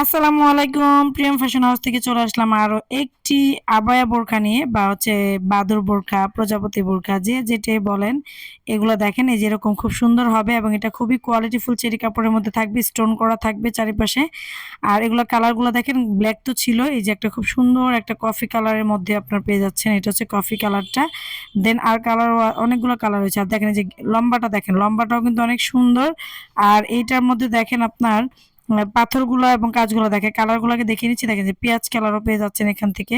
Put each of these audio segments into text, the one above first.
আসসালামু আলাইকুম। Priyam fashion house থেকে চলে আসলাম আরও একটি আবায়া বোরখা নিয়ে বা হচ্ছে বাদুর বোরখা, প্রজাপতি বোরখা, যে যেটাই বলেন, এগুলো দেখেন, এই যেরকম খুব সুন্দর হবে এবং এটা খুবই কোয়ালিটিফুল চেরি কাপড়ের মধ্যে থাকবে স্টোন করা থাকবে চারিপাশে। আর এগুলো কালারগুলো দেখেন ব্ল্যাক তো ছিল এই যে একটা খুব সুন্দর একটা কফি কালারের মধ্যে আপনার পেয়ে যাচ্ছেন, এটা হচ্ছে কফি কালারটা দেন আর কালার অনেকগুলো কালার হয়েছে আর দেখেন এই যে লম্বাটা দেখেন, লম্বাটাও কিন্তু অনেক সুন্দর। আর এইটার মধ্যে দেখেন আপনার পাথরগুলো এবং কাজগুলো দেখে, কালারগুলোকে দেখিয়ে নিচ্ছি দেখেন যে পেঁয়াজ কালারও পেয়ে যাচ্ছেন এখান থেকে।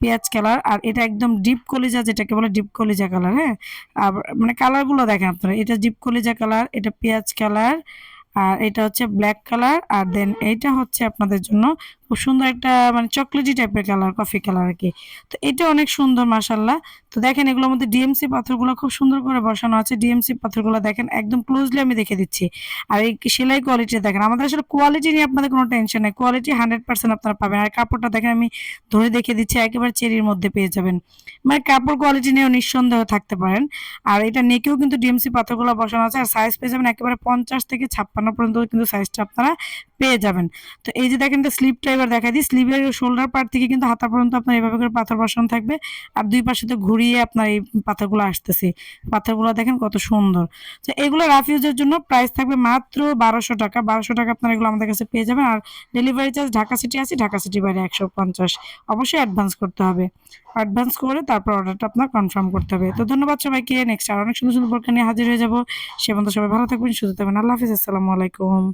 পেঁয়াজ কালার, আর এটা একদম ডিপ কলিজা যেটাকে বলে ডিপ কলিজা কালার হ্যাঁ? আর মানে কালারগুলো দেখেন আপনারা, এটা ডিপ কলিজা কালার, এটা পেঁয়াজ কালার, আর এটা হচ্ছে ব্ল্যাক কালার, আর দেন এইটা হচ্ছে আপনাদের জন্য খুব সুন্দর একটা মানে চকলেটি টাইপের কালার কফি কালার আর কি। তো এটা অনেক সুন্দর মাসাল্লাহ তো দেখেন এগুলোর মধ্যে ডিএমসি পাথরগুলো খুব সুন্দর করে বসানো আছে। ডিএমসি পাথরগুলো দেখেন একদম ক্লোজলি আমি দেখে দিচ্ছি। আর এই সেলাই কোয়ালিটি দেখেন, আমাদের আসলে কোয়ালিটি নিয়ে আপনাদের কোনো টেনশন নেই। কোয়ালিটি হান্ড্রেড পার্সেন্ট আপনারা পাবেন। আর কাপড়টা দেখেন আমি ধরে দেখে দিচ্ছি, একেবারে চেরির মধ্যে পেয়ে যাবেন। মানে কাপড় কোয়ালিটি নিয়েও নিঃসন্দেহ থাকতে পারেন। আর এটা নেকেও কিন্তু ডিএমসি পাথরগুলো বসানো আছে। আর সাইজ পেয়ে যাবেন একেবারে পঞ্চাশ থেকে ছাপ্পান্ন পর্যন্ত কিন্তু সাইজটা আপনারা পেয়ে যাবেন। তো এই যে দেখেন স্লিপটা এবার দেখা দিই স্লিভের শোল্ডার পার্ট থেকে কিন্তু হাতা পর্যন্ত আপনার এভাবে করে পাথর বসানো থাকবে। আর দুই পাশে তো ঘুরিয়ে আপনার এই পাথরগুলো আসতেছে। পাথরগুলো দেখেন কত সুন্দর। তো এগুলো রাফ ইউজের জন্য প্রাইস থাকবে মাত্র বারোশো টাকা। বারোশো টাকা আপনার এগুলো আমাদের কাছে পেয়ে যাবেন। আর ডেলিভারি চার্জ ঢাকা সিটি আছে, ঢাকা সিটি বাইরে একশো পঞ্চাশ। অবশ্যই অ্যাডভান্স করতে হবে। অ্যাডভান্স করে তারপর অর্ডারটা আপনার কনফার্ম করতে হবে। তো ধন্যবাদ সবাইকে। নেক্সট আর অনেক সুন্দর সুন্দর বোরকা নিয়ে হাজির হয়ে যাব। সে পর্যন্ত সবাই ভালো থাকবেন, সুস্থ থাকবেন। আল্লাহ হাফিজ। আসসালামু আলাইকুম।